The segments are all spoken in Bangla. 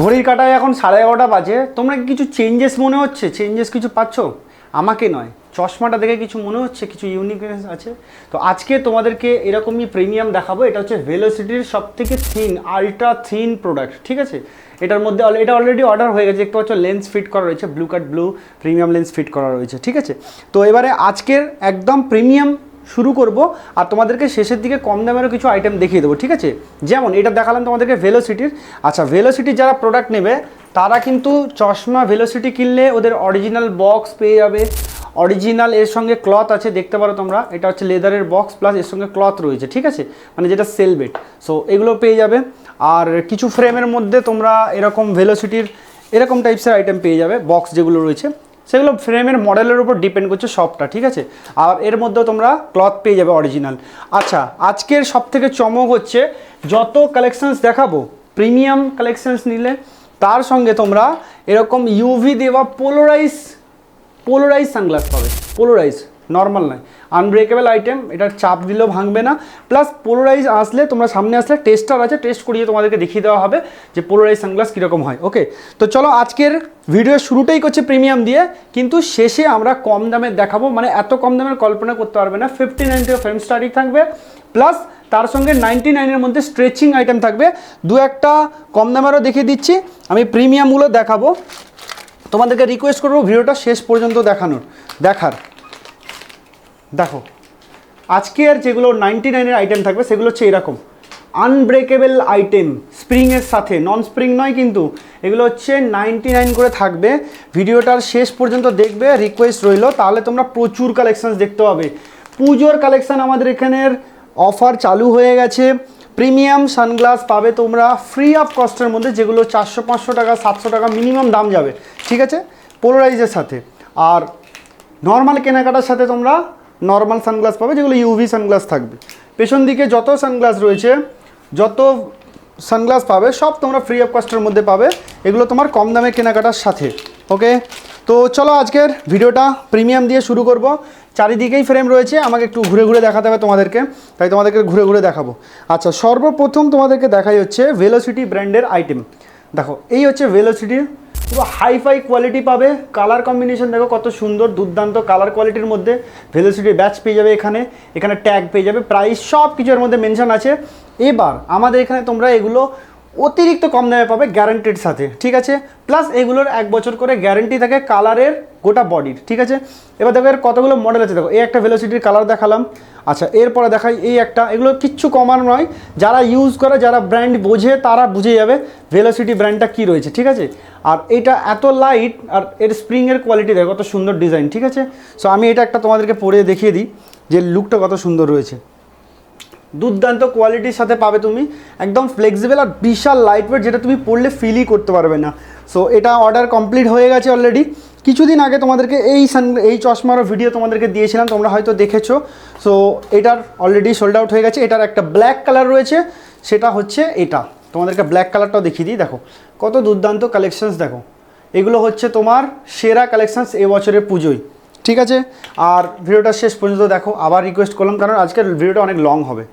ঘড়ির কাটায় এখন সাড়ে এগারোটা বাজে। তোমরা কি কিছু চেঞ্জেস মনে হচ্ছে? চেঞ্জেস কিছু পাচ্ছ? আমাকে নয়। চশমাটা দেখে কিছু মনে হচ্ছে? কিছু ইউনিকনেস আছে? তো আজকে তোমাদেরকে এরকমই প্রিমিয়াম দেখাবো। এটা হচ্ছে ভেলোসিটির সব থেকে থিন আলট্রা থিন প্রোডাক্ট ঠিক আছে? এটার মধ্যে এটা অলরেডি অর্ডার হয়ে গেছে। দেখতে পাচ্ছ লেন্স ফিট করা রয়েছে। Blue cut blue premium lens fit করা রয়েছে, ঠিক আছে? তো এবারে আজকের একদম প্রিমিয়াম শুরু করব আর তোমাদেরকে শেষের দিকে কম দামেরও কিছু আইটেম দেখিয়ে দেবো, ঠিক আছে? যেমন এটা দেখালাম তোমাদেরকে ভেলোসিটির আচ্ছা ভেলোসিটির যারা প্রোডাক্ট নেবে, তারা কিন্তু চশমা ভেলোসিটি কিনলে ওদের অরিজিনাল বক্স পেয়ে যাবে। অরিজিনাল এর সঙ্গে ক্লথ আছে, দেখতে পারো তোমরা। এটা হচ্ছে লেদারের বক্স প্লাস এর সঙ্গে ক্লথ রয়েছে, ঠিক আছে? মানে যেটা সেলবেট সো এগুলো পেয়ে যাবে। আর কিছু ফ্রেমের মধ্যে তোমরা এরকম ভেলোসিটির এরকম টাইপসের আইটেম পেয়ে যাবে বক্স যেগুলো রয়েছে। সেগুলো ফ্রেমের মডেলের উপর ডিপেন্ড করছে সবটা, ঠিক আছে? আর এর মধ্যেও তোমরা ক্লথ পেয়ে যাবে অরিজিনাল আচ্ছা আজকের সব থেকে চমক হচ্ছে যত কালেকশানস দেখাবো প্রিমিয়াম কালেকশানস নিলে, তার সঙ্গে তোমরা এরকম ইউভি দেওয়া পোলোরাইজ পোলোরাইজ সানগ্লাস পাবে পোলোরাইজ নর্মাল নয়। আনব্রেকেবল আইটেম এটার চাপ দিলেও ভাঙবে না। প্লাস পোলোরাইজ আসলে তোমরা সামনে আসলে টেস্টার আছে টেস্ট করিয়ে তোমাদেরকে দেখিয়ে দেওয়া হবে যে পোলোরাইজ সানগ্লাস কীরকম হয় ওকে তো চলো আজকের ভিডিও শুরুটাই করছে প্রিমিয়াম দিয়ে, কিন্তু শেষে আমরা কম দামে দেখাবো মানে এত কম দামের কল্পনা করতে পারবে না। ফিফটি নাইন থেকে ফ্রেম স্টার্টিং থাকবে প্লাস তার সঙ্গে নাইনটি নাইনের মধ্যে স্ট্রেচিং আইটেম থাকবে। দু একটা কম দামেরও দেখিয়ে দিচ্ছি, আমি প্রিমিয়ামগুলো দেখাবো। তোমাদেরকে রিকোয়েস্ট করব ভিডিওটা শেষ পর্যন্ত দেখানোর, দেখার। দেখো আজকের যেগুলো নাইনটি নাইনের আইটেম থাকবে, সেগুলো হচ্ছে এরকম। আনব্রেকেবল আইটেম স্প্রিংয়ের সাথে নন স্প্রিং নয় কিন্তু, এগুলো হচ্ছে নাইনটি নাইন করে থাকবে। ভিডিওটার শেষ পর্যন্ত দেখবে রিকোয়েস্ট রইল, তাহলে তোমরা প্রচুর কালেকশানস দেখতে পাবে। পুজোর কালেকশান আমাদের এখানের অফার চালু হয়ে গেছে। প্রিমিয়াম সানগ্লাস পাবে তোমরা ফ্রি অফ কস্টের মধ্যে, যেগুলো চারশো, পাঁচশো টাকা, সাতশো টাকা মিনিমাম দাম যাবে। ঠিক আছে? পোলারাইজের সাথে। আর নর্মাল কেনাকাটার সাথে তোমরা নর্মাল সানগ্লাস পাবে, যেগুলো ইউভি সানগ্লাস থাকবে। পেছন দিকে যত সানগ্লাস রয়েছে, যত সানগ্লাস পাবে, সব তোমরা ফ্রি অফ কস্টের মধ্যে পাবে। এগুলো তোমার কম দামে কেনাকাটার সাথে ওকে তো চলো আজকের ভিডিওটা প্রিমিয়াম দিয়ে শুরু করব। চারিদিকেই ফ্রেম রয়েছে, আমাকে একটু ঘুরে ঘুরে দেখাতে হবে তোমাদেরকে, তাই তোমাদেরকে ঘুরে ঘুরে দেখাবো। আচ্ছা সর্বপ্রথম তোমাদেরকে দেখাই হচ্ছে ভেলোসিটি ব্র্যান্ডের আইটেম দেখো, এই হচ্ছে ভেলোসিটির পুরো হাইফাই কোয়ালিটি পাবে। কালার কম্বিনেশন দেখো কত সুন্দর, দুর্দান্ত কালার কোয়ালিটির মধ্যে ভেলোসিটি ব্যাচ পেয়ে যাবে এখানে এখানে ট্যাগ পেয়ে যাবে প্রাইস সব কিছুর মধ্যে মেনশন আছে। এবার আমাদের এখানে তোমরা এগুলো অতিরিক্ত কম দামে পাবে গ্যারান্টির সাথে, ঠিক আছে? প্লাস এগুলোর এক বছর করে গ্যারান্টি থাকে কালারের গোটা বডির ঠিক আছে? এবার দেখো এর কতগুলো মডেল আছে দেখো। এই একটা ভেলোসিটির কালার দেখালাম। আচ্ছা এরপরে দেখাই এই একটা। এগুলো কিচ্ছু কমার নয়। যারা ইউজ করে, যারা ব্র্যান্ড বোঝে, তারা বুঝে যাবে ভেলোসিটি ব্র্যান্ডটা কী রয়েছে, ঠিক আছে? আর এটা এত লাইট আর এর স্প্রিংয়ের কোয়ালিটি দেখো, কত সুন্দর ডিজাইন ঠিক আছে? সো আমি এটা একটা তোমাদেরকে পরে দেখিয়ে দিই যে লুকটা কত সুন্দর রয়েছে। দুর্দান্ত কোয়ালিটির সাথে পাবে তুমি। একদম ফ্লেক্সিবল আর বিশাল লাইট ওয়েট যেটা তুমি পড়লে ফিলই করতে পারবে না। সো এটা অর্ডার কমপ্লিট হয়ে গেছে অলরেডি কিছুদিন আগে তোমাদেরকে এই সান, এই চশমারও ভিডিও তোমাদেরকে দিয়েছিলাম, তোমরা হয়তো দেখেছ। সো এটার অলরেডি সোল্ড আউট হয়ে গেছে। এটার একটা ব্ল্যাক কালার রয়েছে, সেটা হচ্ছে এটা। তোমাদেরকে ব্ল্যাক কালারটাও দেখিয়ে দিই, দেখো। কত দুর্দান্ত কালেকশানস দেখো। এগুলো হচ্ছে তোমার সেরা কালেকশনস এবছরের পুজোয়। ঠিক আছে? আর ভিডিওটা শেষ পর্যন্ত দেখো। আবার রিকোয়েস্ট করলাম, কারণ আজকের ভিডিওটা অনেক লং হবে।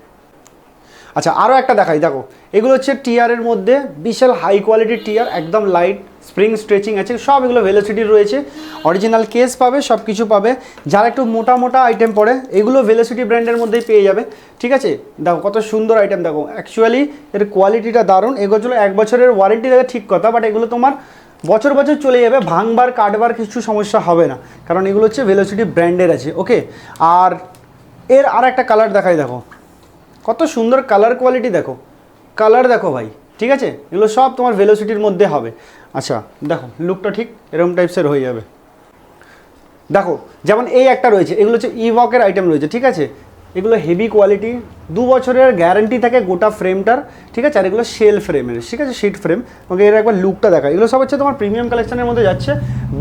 আচ্ছা আরও একটা দেখাই, দেখো। এগুলো হচ্ছে টিয়ারের মধ্যে বিশাল হাই কোয়ালিটির টিয়ার একদম লাইট স্প্রিং স্ট্রেচিং আছে, সব এগুলো ভেলোসিটির রয়েছে। অরিজিনাল কেস পাবে সব কিছু পাবে। যারা একটু মোটা মোটা আইটেম পড়ে এগুলো ভেলোসিটি ব্র্যান্ডের মধ্যেই পেয়ে যাবে। ঠিক আছে? দেখো, কত সুন্দর আইটেম দেখো। অ্যাকচুয়ালি এর কোয়ালিটিটা দারুণ। এগুলো এক বছরের ওয়ারেন্টি দেবে ঠিক কথা বাট এগুলো তোমার বছর বছর চলে যাবে। ভাঙবার, কাটবার কিছু সমস্যা হবে না। কারণ এগুলো হচ্ছে ভেলোসিটি ব্র্যান্ডের আছে ওকে আর এর আর একটা কালার দেখাই দেখো। কত সুন্দর কালার কোয়ালিটি দেখো। কালার দেখো ভাই। ঠিক আছে? এগুলো সব তোমার ভেলোসিটির মধ্যে হবে। আচ্ছা দেখো লুকটা ঠিক এরকম টাইপসের হয়ে যাবে। দেখো, যেমন এই একটা রয়েছে, এগুলো হচ্ছে ইভকের আইটেম রয়েছে, ঠিক আছে? এগুলো হেভি কোয়ালিটি দু বছরের গ্যারান্টি থাকে গোটা ফ্রেমটার ঠিক আছে? আর এগুলো সেল ফ্রেমের ঠিক আছে? শিট ফ্রেম ওকে এর একবার লুকটা দেখা এগুলো সব হচ্ছে তোমার প্রিমিয়াম কালেকশনের মধ্যে যাচ্ছে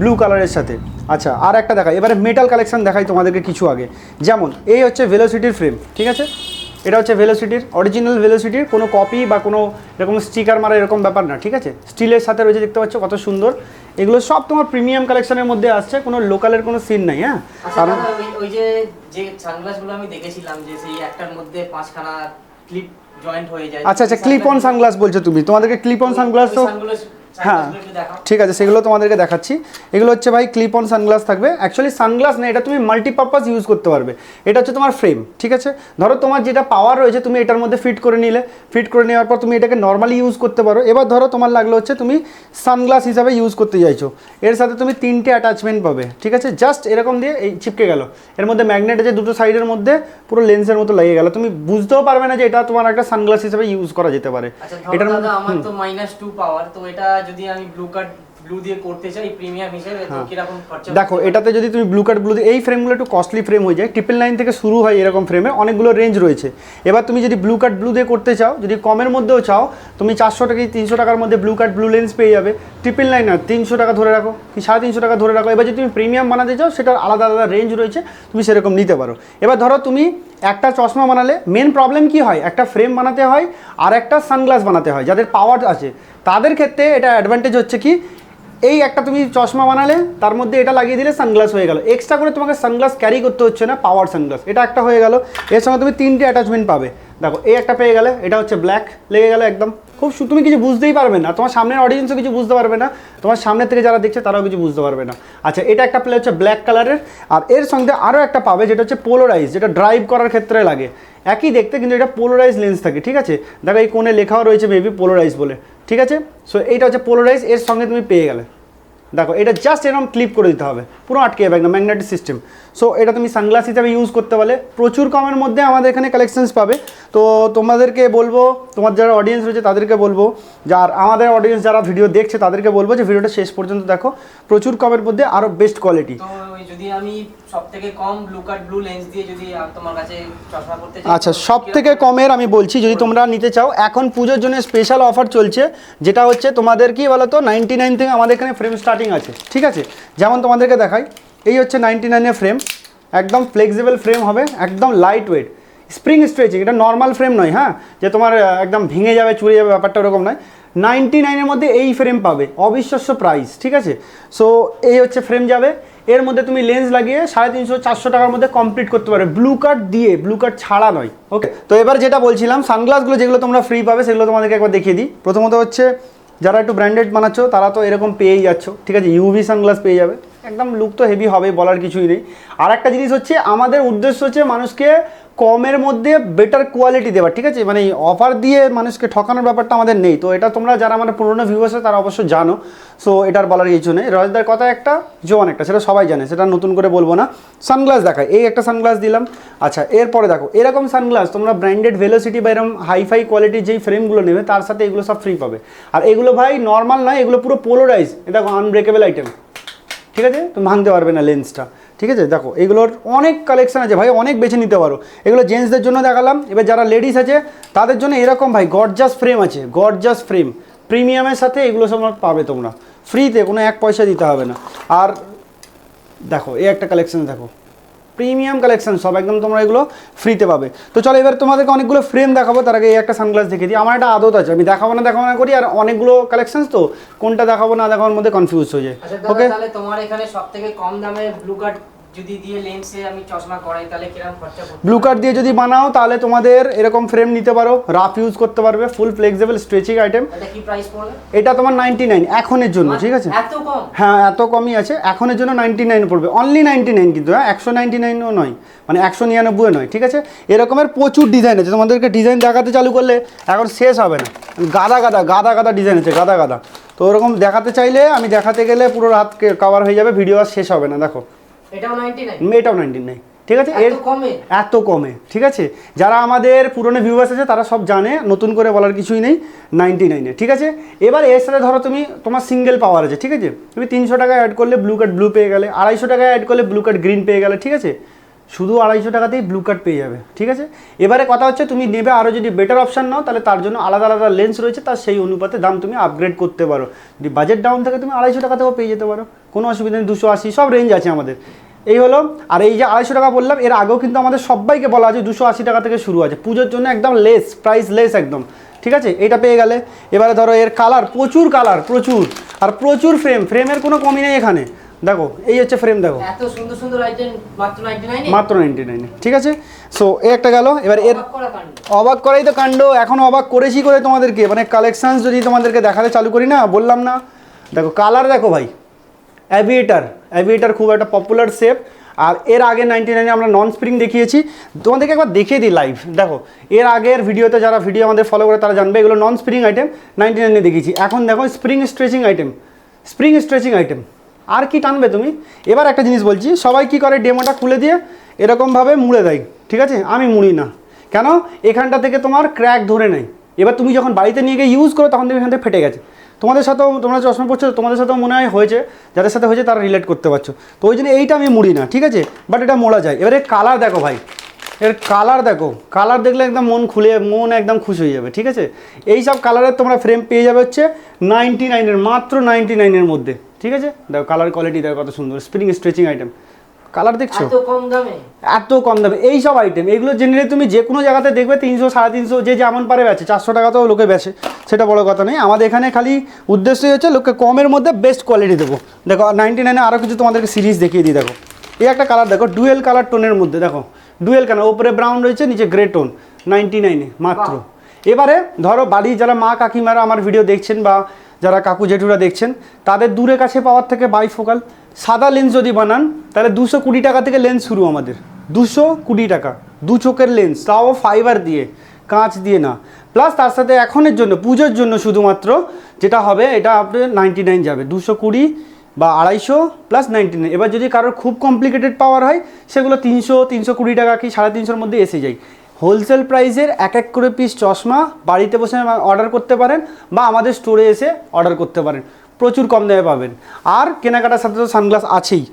ব্লু কালারের সাথে। আচ্ছা আর একটা দেখা এবারে মেটাল কালেকশন দেখাই তোমাদেরকে কিছু আগে। যেমন, এই হচ্ছে ভেলোসিটির ফ্রেম ঠিক আছে? এটা হচ্ছে ভেলোসিটির অরিজিনাল ভেলোসিটির কোনো কপি বা কোনো এরকম স্টিকার মারা এরকম ব্যাপার না ঠিক আছে? স্টিলের সাথে রয়েছে দেখতে পাচ্ছ কত সুন্দর। এগুলো সব তোমার প্রিমিয়াম কালেকশনের মধ্যে আসছে কোনো লোকালের কোনো সিন নাই হ্যাঁ? আচ্ছা কারণ ওই- ওই যে যে সানগ্লাসগুলো আমি দেখেছিলাম যে সেই একটার মধ্যে পাঁচখানা ক্লিপ জয়েন্ট হয়ে যায়। আচ্ছা আচ্ছা ক্লিপ অন সানগ্লাস বলছো তুমি। তোমাদেরকে ক্লিপ অন সানগ্লাস তো হ্যাঁ। ঠিক আছে সেগুলো তোমাদেরকে দেখাচ্ছি। এগুলো হচ্ছে ভাই ক্লিপ অন সানগ্লাস থাকবে। অ্যাকচুয়ালি সানগ্লাস না এটা তুমি মাল্টিপারপাস ইউজ করতে পারবে। এটা হচ্ছে তোমার ফ্রেম ঠিক আছে? ধরো তোমার যেটা পাওয়ার রয়েছে তুমি এটার মধ্যে ফিট করে নিলে। ফিট করে নেওয়ার পর তুমি এটাকে নর্মালি ইউজ করতে পারো। এবার ধরো তোমার লাগল হচ্ছে তুমি সানগ্লাস হিসাবে ইউজ করতে চাইছো। এর সাথে তুমি তিনটে অ্যাটাচমেন্ট পাবে ঠিক আছে? জাস্ট এরকম দিয়ে এই চিপকে গেল। এর মধ্যে ম্যাগনেট আছে দুটো সাইডের মধ্যে পুরো লেন্সের মতো লেগে গেল। তুমি বুঝতেও পারবে না যে এটা তোমার একটা সানগ্লাস হিসাবে ইউজ করা যেতে পারে। আচ্ছা এটার মধ্যে আমার তো মাইনাস টু পাওয়ার তো এটা যদি আমি ব্লু কার্ড ব্লু দিয়ে করতে চাই প্রিমিয়াম হিসেবে তো কীরকম খরচা দেখো এটাতে যদি তুমি ব্লু কার্ড ব্লু এই ফ্রেমগুলো একটু কস্টলি ফ্রেম হয়ে যায় ট্রিপল নাইন থেকে শুরু হয় এরকম ফ্রেমে অনেকগুলো রেঞ্জ রয়েছে। এবার তুমি যদি ব্লু কার্ড ব্লু দিয়ে করতে চাও যদি কমের মধ্যেও চাও তুমি চারশো টাকা কি তিনশো টাকার মধ্যে ব্লু কার্ড ব্লু লেন্স পেয়ে যাবে। ট্রিপল নাইন আর তিনশো টাকা ধরে রাখো কি সাড়ে তিনশো টাকা ধরে রাখো। এবার যদি তুমি প্রিমিয়াম বানাতে চাও সেটার আলাদা আলাদা রেঞ্জ রয়েছে তুমি সেরকম নিতে পারো। এবার ধরো তুমি একটা চশমা বানালে মেন প্রবলেম কি হয়? একটা ফ্রেম বানাতে হয় আর একটা সানগ্লাস বানাতে হয়, যাদের পাওয়ার আছে। তাদের ক্ষেত্রে এটা অ্যাডভান্টেজ হচ্ছে কি, এই একটা তুমি চশমা বানালে, তার মধ্যে এটা লাগিয়ে দিলে সানগ্লাস হয়ে গেল। এক্সট্রা করে তোমাকে সানগ্লাস ক্যারি করতে হচ্ছে না পাওয়ার সানগ্লাস এটা একটা হয়ে গেল। এর সঙ্গে তুমি তিনটে অ্যাটাচমেন্ট পাবে। দেখো, এই একটা পেয়ে গেলে, এটা হচ্ছে ব্ল্যাক লেগে গেল একদম। খুব তুমি কিছু বুঝতেই পারবে না। তোমার সামনের অডিয়েন্সও কিছু বুঝতে পারবে না। তোমার সামনে থেকে যারা দেখছে, তারাও কিছু বুঝতে পারবে না। আচ্ছা এটা একটা প্লে হচ্ছে ব্ল্যাক কালারের আর এর সঙ্গে আরও একটা পাবে, যেটা হচ্ছে পোলোরাইজ যেটা ড্রাইভ করার ক্ষেত্রে লাগে। একই দেখতে কিন্তু এটা পোলোরাইজ লেন্স থাকে, ঠিক আছে? দেখো, এই কোণে লেখাও রয়েছে মেবি পোলোরাইজ বলে। ঠিক আছে? সো এইটা হচ্ছে পোলোরাইজ এর সঙ্গে তুমি পেয়ে গেলে। দেখো এটা জাস্ট এরকম ক্লিপ করে দিতে হবে। পুরো আটকে যাবে একদম ম্যাগনেটিক সিস্টেম সো এটা তুমি সানগ্লাস হিসাবে ইউজ করতে পারলে। প্রচুর কমের মধ্যে আমাদের এখানে কালেকশনস পাবে। তো তোমাদেরকে বলব তোমার যারা অডিয়েন্স রয়েছে তাদেরকে বলব যার আমাদের অডিয়েন্স যারা ভিডিও দেখছে তাদেরকে বলব যে ভিডিওটা শেষ পর্যন্ত দেখো। প্রচুর কমের মধ্যে আরও বেস্ট কোয়ালিটি যদি আমি সব কম ব্লু কার্ড ব্লু লেন্স দিয়ে যদি তোমার কাছে চশমা করতে আচ্ছা সব থেকে কমের আমি বলছি যদি তোমরা নিতে চাও এখন পুজোর জন্য স্পেশাল অফার চলছে যেটা হচ্ছে তোমাদের কি বলো তো নাইনটি নাইন থেকে আমাদের এখানে ফ্রেম স্টার্টিং আছে, ঠিক আছে? যেমন তোমাদেরকে দেখাই, এই হচ্ছে নাইনটি নাইনের ফ্রেম একদম ফ্লেক্সিবল ফ্রেম হবে, একদম লাইট ওয়েট স্প্রিং স্ট্রেচিং এটা নর্মাল ফ্রেম নয় হ্যাঁ? যে তোমার একদম ভেঙে যাবে, চুরে যাবে, ব্যাপারটা ওরকম নয়। নাইনটি নাইনের মধ্যে এই ফ্রেম পাবে, অবিশ্বাস্য প্রাইস ঠিক আছে? সো এই হচ্ছে ফ্রেম যাবে। এর মধ্যে তুমি লেন্স লাগিয়ে সাড়ে তিনশো, চারশো টাকার মধ্যে কমপ্লিট করতে পারবে। ব্লু কার্ড দিয়ে ব্লু কার্ড ছাড়া নয় ওকে তো এবার যেটা বলছিলাম সানগ্লাসগুলো যেগুলো তোমরা ফ্রি পাবে, সেগুলো তোমাদেরকে একবার দেখিয়ে দিই। প্রথমত হচ্ছে যারা একটু ব্র্যান্ডেড বানাচ্ছ, তারা তো এরকম পেয়েই যাচ্ছ। ঠিক আছে ইউভি সানগ্লাস পেয়ে যাবে। একদম লুক তো হেভি হবে বলার কিছুই নেই। আর একটা জিনিস হচ্ছে, আমাদের উদ্দেশ্য হচ্ছে মানুষকে কমের মধ্যে বেটার কোয়ালিটি দেওয়া ঠিক আছে? মানে অফার দিয়ে মানুষকে ঠকানোর ব্যাপারটা আমাদের নেই। তো এটা তোমরা যারা আমাদের পুরোনো আছে, তারা অবশ্য জানো। সো এটার বলার কিছু নেই। রজদার কথা একটা, জোয়ান একটা, সেটা সবাই জানে, সেটা নতুন করে বলব না। সানগ্লাস দেখায় এই একটা সানগ্লাস দিলাম। আচ্ছা এরপরে দেখো, এরকম সানগ্লাস তোমরা ব্র্যান্ডেড ভেলোসিটি বা এরকম হাইফাই কোয়ালিটির যেই ফ্রেমগুলো নেবে, তার সাথে এগুলো সব ফ্রি পাবে। আর এগুলো ভাই নর্মাল নয়, এগুলো পুরো পোলোরাইজ এটা আনব্রেকেবল আইটেম ঠিক আছে? তুমি ভাঙতে পারবে না লেন্সটা ঠিক আছে? দেখো এগুলোর অনেক কালেকশান আছে ভাই অনেক বেছে নিতে পারো। এগুলো জেন্টসদের জন্য দেখালাম। এবার যারা লেডিস আছে তাদের জন্য এরকম ভাই গডজাস ফ্রেম আছে গডজাস ফ্রেম প্রিমিয়ামের সাথে এগুলো সব পাবে তোমরা। ফ্রিতে কোনো এক পয়সা দিতে হবে না। আর দেখো এই একটা কালেকশান দেখো। প্রিমিয়াম কালেকশন সব একদম তোমরা এগুলো ফ্রিতে পাবে। তো চলো এবার তোমাদেরকে অনেকগুলো ফ্রেম দেখাবো। তার আগে এই একটা সানগ্লাস দেখে দিই। আমার একটা আদত আছে আমি দেখাবো না দেখাবো না করি আর অনেকগুলো কালেকশনস তো কোনটা দেখাবো না দেখানোর মধ্যে কনফিউজ হয়ে যায়। আচ্ছা ওকে তাহলে তোমার এখানে সব থেকে কম দামে ব্লু কার্ড যদি দিয়ে লেন্সে আমি চশমা করাই তাহলে কীরকম খরচা পড়বে? ব্লু কার্ড দিয়ে যদি বানাও তাহলে তোমাদের এরকম ফ্রেম নিতে পারো রাফ ইউজ করতে পারবে ফুল ফ্লেক্সিবল স্ট্রেচিং আইটেম এটা কি প্রাইস পড়বে? এটা তোমার নাইনটি নাইন এখনের জন্য ঠিক আছে? এত কম? হ্যাঁ এত কমই আছে এখনের জন্য নাইনটি নাইন পড়বে। অনলি নাইনটি নাইন কিন্তু হ্যাঁ একশো নাইনটি নাইনও নয় মানে একশো নিরানব্বই নয় ঠিক আছে? এরকমের প্রচুর ডিজাইন আছে তোমাদেরকে ডিজাইন দেখাতে চালু করলে এখন শেষ হবে না। গাদা গাদা গাদা গাদা ডিজাইন আছে গাদা গাদা। তো ওরকম দেখাতে চাইলে আমি দেখাতে গেলে পুরো রাত কভার হয়ে যাবে ভিডিও আর শেষ হবে না দেখো। এটাও 99 এটাও নাইনটি নাইন ঠিক আছে? এর এত কমে? এত কমে। ঠিক আছে? যারা আমাদের পুরনো ভিউয়ার্স আছে তারা সব জানে নতুন করে বলার কিছুই নেই নাইনটি নাইনে ঠিক আছে? এবার এর সাথে ধরো তুমি তোমার সিঙ্গেল পাওয়ার আছে ঠিক আছে? তুমি তিনশো টাকায় অ্যাড করলে ব্লু কার্ড ব্লু পেয়ে গেলে আড়াইশো টাকায় অ্যাড করলে ব্লু কার্ড গ্রিন পেয়ে গেলে ঠিক আছে? শুধু আড়াইশো টাকাতেই ব্লু কার্ড পেয়ে যাবে, ঠিক আছে? এবারে কথা হচ্ছে তুমি নেবে আরও যদি বেটার অপশান নাও, তাহলে তার জন্য আলাদা আলাদা লেন্স রয়েছে, তার সেই অনুপাতে দাম তুমি আপগ্রেড করতে পারো। যদি বাজেট ডাউন থাকে, তুমি আড়াইশো টাকাতেও পেয়ে যেতে পারো। কোনো অসুবিধা নেই, দুশো আশি, সব রেঞ্জ আছে আমাদের। এই হলো, আর এই যে আড়াইশো টাকা বললাম, এর আগেও কিন্তু আমাদের সবাইকে বলা আছে দুশো আশি টাকা থেকে শুরু আছে। পুজোর জন্য একদম লেস প্রাইস লেস একদম, ঠিক আছে? এটা পেয়ে গেলে, এবারে ধরো এর কালার প্রচুর কালার প্রচুর। আর প্রচুর ফ্রেম ফ্রেমের কোনো কমি নেই এখানে। দেখো এই হচ্ছে ফ্রেম দেখো। এত সুন্দর সুন্দর আইটেম মাত্র 99 মাত্র নাইনটি নাইনে ঠিক আছে? সো এই একটা গেল এবার এর অবাক করাই তো কাণ্ড এখন অবাক করেছি করে তোমাদেরকে। মানে কালেকশানস যদি তোমাদেরকে দেখাতে চালু করি না বললাম না। দেখো কালার দেখো ভাই অ্যাভিয়েটার অ্যাভিয়েটার খুব একটা পপুলার শেপ আর এর আগে নাইনটি নাইনে আমরা নন স্প্রিং দেখিয়েছি। তোমাদেরকে একবার দেখিয়ে দিই লাইভ দেখো। এর আগের ভিডিওতে যারা ভিডিও আমাদের ফলো করে তারা জানবে এগুলো নন স্প্রিং আইটেম নাইনটি নাইনে দেখিয়েছি। এখন দেখো spring stretching item spring stretching item আর কি টানবে তুমি? এবার একটা জিনিস বলছি, সবাই কি করে ডেমোটা খুলে দিয়ে এরকমভাবে মুড়ে দেয়, ঠিক আছে? আমি মুড়ি না। কেন? এখানটা থেকে তোমার ক্র্যাক ধরে নেয়। এবার তুমি যখন বাড়িতে নিয়ে গিয়ে ইউজ করো, তখন তুমি এখান থেকে ফেটে গেছে। তোমাদের সাথেও, তোমরা চশমা পড়ছো তোমাদের সাথেও মনে হয় হয়েছে, যাদের সাথে হয়েছে তারা রিলেট করতে পারছ। তো ওই জন্য এইটা আমি মুড়ি না, ঠিক আছে? বাট এটা মোড়া যায়। এবারে কালার দেখো ভাই। এর কালার দেখো। কালার দেখলে একদম মন খুলে, মন একদম খুশি হয়ে যাবে, ঠিক আছে? এই সব কালারের তোমরা ফ্রেম পেয়ে যাবে হচ্ছে নাইনটি নাইনের মাত্র নাইনটি নাইনের মধ্যে। ঠিক আছে? দেখো কালার কোয়ালিটি দেখো কত সুন্দর স্প্রিং স্ট্রেচিং আইটেম কালার দেখছ? এত কম দামে? এত কম দামে। এই সব আইটেম এগুলো জেনারেলি তুমি যে কোনো জায়গাতে দেখবে তিনশো সাড়ে তিনশো যে যেমন পারে বেচে। চারশো টাকাতেও লোকে বেচে সেটা বড় কথা নেই আমাদের এখানে খালি উদ্দেশ্যই হচ্ছে লোককে কমের মধ্যে বেস্ট কোয়ালিটি দেবো। দেখো নাইনটি নাইনে আরও কিছু তোমাদেরকে সিরিজ দেখিয়ে দিই দেখো। এই একটা কালার দেখো ডুয়েল কালার টোনের মধ্যে দেখো। ডুয়েল কালার ওপরে ব্রাউন রয়েছে নিচে গ্রে টোন নাইনটি নাইনে মাত্র। এবারে ধরো বাড়ির যারা মা কাকিমারা আমার ভিডিও দেখছেন বা যারা কাকু জেঠুরা দেখছেন, তাদের দূরে কাছে পাওয়ার থেকে বাইফোকাল সাদা লেন্স যদি বানান, তাহলে দুশো কুড়ি টাকা থেকে লেন্স শুরু আমাদের। দুশো কুড়ি টাকা, দু চোখের লেন্স তাও ফাইবার দিয়ে, কাঁচ দিয়ে না। প্লাস তার সাথে এখনের জন্য, পুজোর জন্য শুধুমাত্র যেটা হবে, এটা আপনার নাইনটি নাইন যাবে। দুশো কুড়ি বা আড়াইশো প্লাস নাইনটি নাইন এবার যদি কারোর খুব কমপ্লিকেটেড পাওয়ার হয়, সেগুলো তিনশো তিনশো কুড়ি টাকা কি সাড়ে তিনশোর মধ্যে এসে যায়। হোলসেল প্রাইসের এক এক করে পিস চশমা বাড়িতে বসে অর্ডার করতে পারেন বা আমাদের স্টোরে এসে অর্ডার করতে পারেন। প্রচুর কম দামে পাবেন। আর কেনাকাটার সাথে তো সানগ্লাস আছেই।